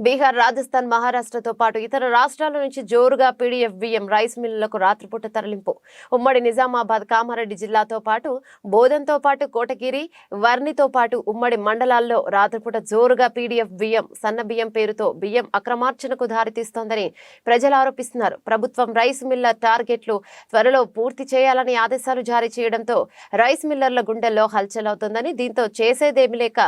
బీహార్ రాజస్థాన్ మహారాష్ట్రతో పాటు ఇతర రాష్ట్రాల నుంచి జోరుగా పీడీఎఫ్ బియ్యం రైస్ మిల్లులకు రాత్రిపూట తరలింపు. ఉమ్మడి నిజామాబాద్ కామారెడ్డి జిల్లాతో పాటు బోధంతో పాటు కోటగిరి వర్ణితో పాటు ఉమ్మడి మండలాల్లో రాత్రిపూట జోరుగా పీడీఎఫ్ బియ్యం సన్న బియ్యం పేరుతో బియ్యం అక్రమార్చనకు దారితీస్తోందని ప్రజలు ఆరోపిస్తున్నారు. ప్రభుత్వం రైస్ మిల్లర్ టార్గెట్లు త్వరలో పూర్తి చేయాలని ఆదేశాలు జారీ చేయడంతో రైస్ మిల్లర్ల గుండెల్లో హల్చల్ అవుతుందని దీంతో చేసేదేమి లేక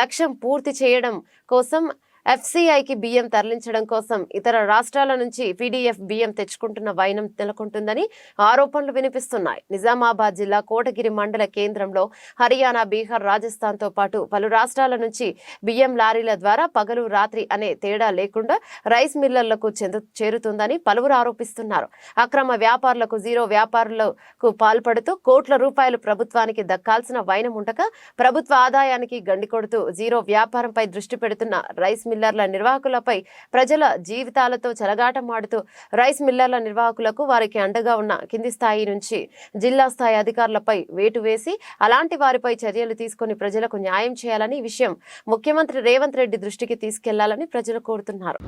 లక్ష్యం పూర్తి చేయడం కోసం ఎఫ్సీఐకి బియ్యం తరలించడం కోసం ఇతర రాష్ట్రాల నుంచి పీడీఎఫ్ బియ్యం తెచ్చుకుంటున్న వైనం నెలకొంటుందని ఆరోపణలు వినిపిస్తున్నాయి. నిజామాబాద్ జిల్లా కోటగిరి మండల కేంద్రంలో హర్యానా బీహార్ రాజస్థాన్తో పాటు పలు రాష్ట్రాల నుంచి బియ్యం లారీల ద్వారా పగలు రాత్రి అనే తేడా లేకుండా రైస్ మిల్లర్లకు చెందు చేరుతుందని పలువురు ఆరోపిస్తున్నారు. అక్రమ వ్యాపారులకు జీరో వ్యాపారులకు పాల్పడుతూ కోట్ల రూపాయలు ప్రభుత్వానికి దక్కాల్సిన వైనం ఉండక ప్రభుత్వ ఆదాయానికి గండి కొడుతూ జీరో వ్యాపారంపై దృష్టి పెడుతున్న రైస్ మిల్లర్ల నిర్వాహకులపై ప్రజల జీవితాలతో చెలగాటమాడుతూ రైస్ మిల్లర్ల నిర్వాహకులకు వారికి అండగా ఉన్న కింది స్థాయి నుంచి జిల్లా స్థాయి అధికారులపై వేటు వేసి అలాంటి వారిపై చర్యలు తీసుకొని ప్రజలకు న్యాయం చేయాలని విషయం ముఖ్యమంత్రి రేవంత్ రెడ్డి దృష్టికి తీసుకెళ్ళాలని ప్రజలు కోరుతున్నారు.